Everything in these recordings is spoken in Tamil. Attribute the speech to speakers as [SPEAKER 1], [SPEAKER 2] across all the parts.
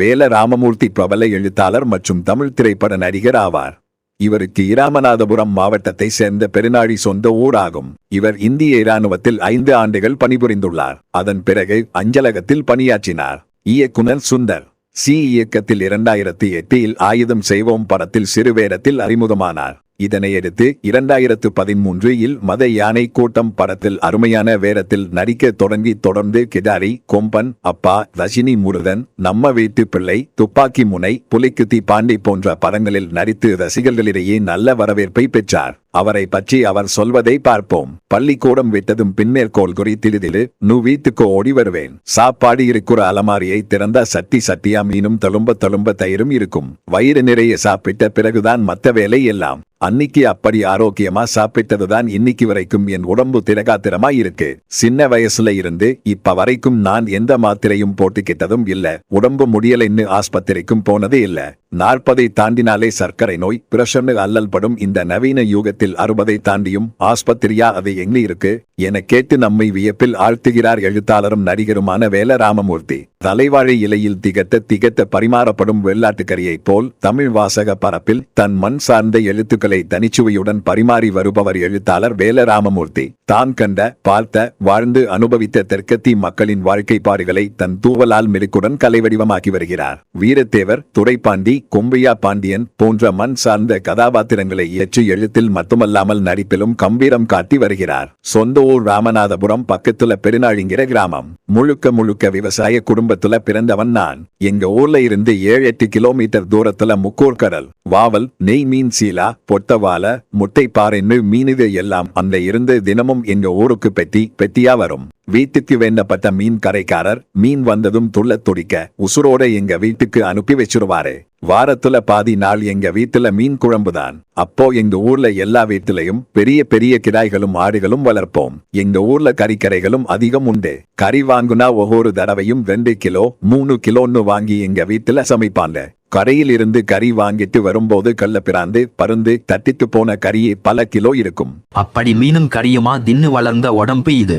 [SPEAKER 1] வேல ராமமூர்த்தி பிரபல எழுத்தாளர் மற்றும் தமிழ் திரைப்பட நடிகர் ஆவார். இவருக்கு இராமநாதபுரம் மாவட்டத்தை சேர்ந்த பெருநாழி சொந்த ஊராகும். இவர் இந்திய இராணுவத்தில் ஐந்து ஆண்டுகள் பணிபுரிந்துள்ளார். அதன் பிறகு அஞ்சலகத்தில் பணியாற்றினார். இயக்குனர் சுந்தர் சி இயக்கத்தில் இரண்டாயிரத்தி எட்டில் ஆயுதம் செய்வோம் படத்தில் சிறுவேரத்தில் அறிமுகமானார். இதனையடுத்து இரண்டாயிரத்து பதிமூன்று இல் மத யானை கூட்டம் படத்தில் அருமையான வேரத்தில் நடிக்க தொடங்கி தொடர்ந்து கிடாரி கொம்பன் அப்பா ரஜினி முருகன் நம்ம வீட்டு பிள்ளை துப்பாக்கி முனை புலிக்குத்தி பாண்டி போன்ற படங்களில் நடித்து ரசிகர்களிடையே நல்ல வரவேற்பை பெற்றார். அவரை பற்றி அவர் சொல்வதை பார்ப்போம். பள்ளிக்கூடம் விட்டதும் பின்மேற்கோள் குறித்திடுதிலு நு வீட்டுக்கு ஓடி வருவேன். சாப்பாடு இருக்கிற அலமாரியை திறந்த சட்டி சட்டியா மீனும் தழும்ப தழும்ப தயிரும் இருக்கும். வயிறு நிறைய சாப்பிட்ட பிறகுதான் மத்த வேலை எல்லாம். அன்னிக்கு அப்படி ஆரோக்கியமா சாப்பிட்டதுதான் இன்னைக்கு வரைக்கும் என் உடம்பு திரகாத்திரமா இருக்கு. சின்ன வயசுல இருந்து இப்ப வரைக்கும் நான் எந்த மாத்திரையும் போட்டுக்கிட்டதும் இல்ல. உடம்பு முடியலைன்னு ஆஸ்பத்திரிக்கும் போனதே இல்ல. நாற்பதை தாண்டினாலே சர்க்கரை நோய் பிரஷர்னு அல்லல் படும் இந்த நவீன யுகத்தில் அறுபதை தாண்டியும் ஆஸ்பத்திரியா அது எங்கே இருக்கு என கேட்டு நம்மை வியப்பில் ஆழ்த்துகிறார் எழுத்தாளரும் நடிகருமான வேலராமமூர்த்தி. தலைவாழை இலையில் திகத்த திகத்த பரிமாறப்படும் வெள்ளாட்டுக்கரியைப் போல் தமிழ் வாசக பரப்பில் தன் மண் சார்ந்த எழுத்துக்களை தனிச்சுவையுடன் பரிமாறி வருபவர் எழுத்தாளர் வேலராமமூர்த்தி. தான் கண்ட பார்த்த வாழ்ந்து அனுபவித்த தெற்கத்தி மக்களின் வாழ்க்கை பாடுகளை தன் தூவலால் மெருக்குடன் கலைவடிவமாக்கி வருகிறார். வீரத்தேவர் துரைப்பாண்டி கொம்பையா பாண்டியன் போன்ற மண் சார்ந்த கதாபாத்திரங்களை இயற்றி எழுத்தில் மட்டுமல்லாமல் நடிப்பிலும் கம்பீரம் காட்டி வருகிறார். சொந்த ஊர் ராமநாதபுரம் பக்கத்துல பெருநாழிங்கிற கிராமம். முழுக்க முழுக்க விவசாய குடும்பத்துல பிறந்தவன் நான். எங்க ஊர்ல இருந்து ஏழு எட்டு கிலோமீட்டர் தூரத்துல முக்கூர் கடல் வாவல் நெய் மீன் சீலா பொட்டவால முட்டை பாறைன்னு மீனுது எல்லாம் அந்த இருந்து தினமும் எங்க ஊருக்கு பெட்டி பெட்டியா வரும். வீட்டுக்கு வேண்டப்பட்ட மீன் கரைக்காரர் மீன் வந்ததும் துள்ள துடிக்க உசுரோட எங்க வீட்டுக்கு அனுப்பி வச்சிருவாரு. வாரத்துல பாதி நாள் எங்க வீட்டுல மீன் குழம்புதான். அப்போ எங்க ஊர்ல எல்லா வீட்டுலயும் பெரிய பெரிய கிடாய்களும் ஆடுகளும் வளர்ப்போம். எங்க ஊர்ல கறிக்கரைகளும் அதிகம் உண்டு. கறி வாங்குனா ஒவ்வொரு தடவையும் ரெண்டு கிலோ மூணு கிலோன்னு வாங்கி எங்க வீட்டுல சமைப்பாங்க. கரையில் இருந்து கறி வாங்கிட்டு வரும்போது கள்ள பிராந்து பருந்து தட்டிட்டு போன கறியே பல கிலோ இருக்கும்.
[SPEAKER 2] அப்படி மீனும் கறியுமா தின்னு வளர்ந்த உடம்பு இது.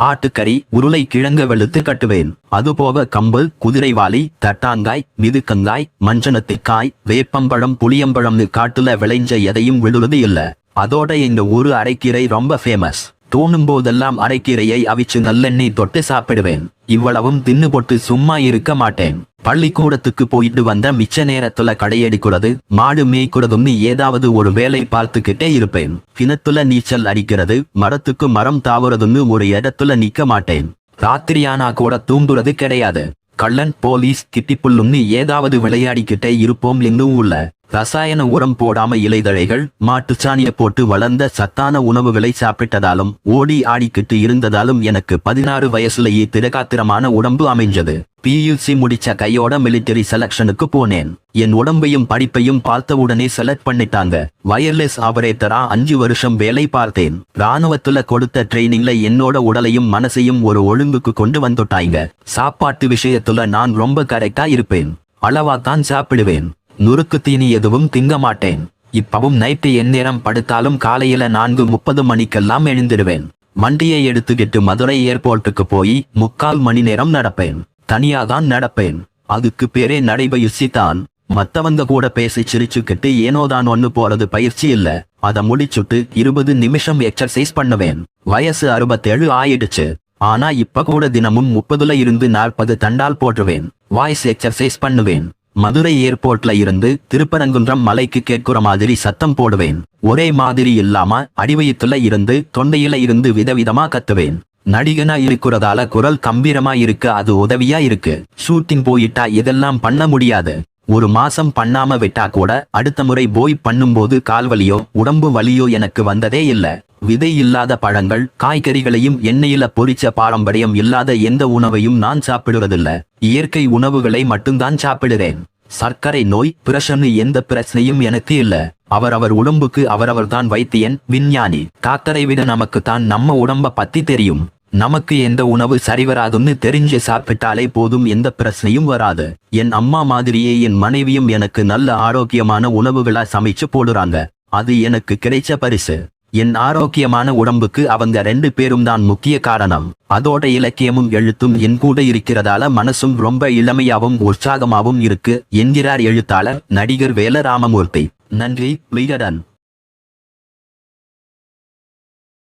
[SPEAKER 2] ஆட்டுக்கறி உருளை கிழங்கு வெளுத்து கட்டுவேன். அதுபோக கம்பு குதிரைவாளி தட்டாங்காய் மிதுக்கங்காய் மஞ்சனத்திக்காய் வேப்பம்பழம் புளியம்பழம்னு காட்டுல விளைஞ்ச எதையும் விழுவது இல்ல. அதோட இந்த ஊரு அரைக்கீரை ரொம்ப ஃபேமஸ் தோணும் போதெல்லாம் அரைக்கீரையை அவிச்சு நல்லெண்ணெய் தொட்டு சாப்பிடுவேன். இவ்வளவும் தின்னு போட்டு சும்மா இருக்க மாட்டேன். பள்ளிக்கூடத்துக்கு போயிட்டு வந்த மிச்ச நேரத்துல கடையடிக்கிறது மாடு மேய்க்கிறதுன்னு ஏதாவது ஒரு வேலை பார்த்துக்கிட்டே இருப்பேன். கிணத்துல நீச்சல் அடிக்கிறது மரத்துக்கு மரம் தாவுறதுன்னு ஒரு இடத்துல நிக்க மாட்டேன். ராத்திரியானா கூட தூங்குறது கிடையாது. கள்ளன் போலீஸ் கிட்டிப்புல்லுன்னு ஏதாவது விளையாடிக்கிட்டே இருப்போம் இன்னும் உள்ள ரசாயன உரம் போடாம இலைதழைகள் மாட்டுச்சாணிய போட்டு வளர்ந்த சத்தான உணவுகளை சாப்பிட்டதாலும் ஓடி ஆடிக்கிட்டு இருந்ததாலும் எனக்கு பதினாறு வயசுலேயே திரகாத்திரமான உடம்பு அமைஞ்சது. பியூசி முடிச்ச கையோட மிலிட்டரி செலக்ஷனுக்கு போனேன். என் உடம்பையும் படிப்பையும் பார்த்தவுடனே செலக்ட் பண்ணிட்டாங்க. வயர்லெஸ் ஆபரேட்டரா அஞ்சு வருஷம் வேலை பார்த்தேன். ராணுவத்துல கொடுத்த ட்ரைனிங்ல என்னோட உடலையும் மனசையும் ஒரு ஒழுங்குக்கு கொண்டு வந்துட்டாங்க. சாப்பாட்டு விஷயத்துல நான் ரொம்ப கரெக்டா இருப்பேன். அளவா தான் சாப்பிடுவேன். நுறுக்கு தீனி எதுவும் திங்க மாட்டேன் இப்பவும் நைட்டு எந்நேரம் படுத்தாலும் காலையில நான்கு முப்பது மணிக்கெல்லாம் எழுந்திருவேன். வண்டியை எடுத்துக்கிட்டு மதுரை ஏர்போர்ட்டுக்கு போய் முக்கால் மணி நேரம் நடப்பேன். தனியாதான் நடப்பேன். அதுக்கு பேரே நடைபயிற்சி தான் மத்தவங்க கூட பேசி சிரிச்சுக்கிட்டு ஏனோதான் ஒண்ணு போறது பயிற்சி இல்ல. அதை முடிச்சுட்டு இருபது நிமிஷம் எக்ஸர்சைஸ் பண்ணுவேன். வயசு அறுபத்தேழு ஆயிடுச்சு. ஆனா இப்ப கூட தினமும் முப்பதுல இருந்து நாற்பது தண்டால் போட்டுவேன் வாய்ஸ் எக்ஸர்சைஸ் பண்ணுவேன். மதுரை ஏர்போர்ட்ல இருந்து திருப்பரங்குன்றம் மலைக்கு கேட்குற மாதிரி சத்தம் போடுவேன். ஒரே மாதிரி இல்லாம அடிவயத்துல இருந்து தொண்டையில இருந்து விதவிதமா கத்துவேன். நடிகனா இருக்கிறதால குரல் கம்பீரமா இருக்கு அது உதவியா இருக்கு. ஷூட்டிங் போயிட்டா இதெல்லாம் பண்ண முடியாது. ஒரு மாசம் பண்ணாம விட்டா கூட அடுத்த முறை போய் பண்ணும்போது கால்வலியோ உடம்பு வலியோ எனக்கு வந்ததே இல்ல. விதை இல்லாத பழங்கள் காய்கறிகளையும் எண்ணெயில பொரிச்ச பாரம்பரியம் இல்லாத எந்த உணவையும் நான் சாப்பிடுறதில்ல. இயற்கை உணவுகளை மட்டும்தான் சாப்பிடுறேன். சர்க்கரை நோய் பிரஷன்னு எந்த பிரச்சனையும் எனக்கு இல்ல. அவரவர் உடம்புக்கு அவரவர் தான் வைத்தியன் விஞ்ஞானி. டாக்டரை விட நமக்கு தான் நம்ம உடம்ப பத்தி தெரியும். நமக்கு எந்த உணவு சரிவராதுன்னு தெரிஞ்சு சாப்பிட்டாலே போதும் எந்த பிரச்சனையும் வராது. என் அம்மா மாதிரியே என் மனைவியும் எனக்கு நல்ல ஆரோக்கியமான உணவுகளா சமைச்சு போடுறாங்க. அது எனக்கு கிடைச்ச பரிசு. என் ஆரோக்கியமான உடம்புக்கு அவங்க ரெண்டு பேரும் தான் முக்கிய காரணம். அதோட இலக்கியமும் எழுத்தும் என் கூட இருக்கிறதால மனசும் ரொம்ப இளமையாவும் உற்சாகமாவும் இருக்கு என்கிறார் எழுத்தாளர் நடிகர் வேலராமமூர்த்தி. நன்றி விகடன்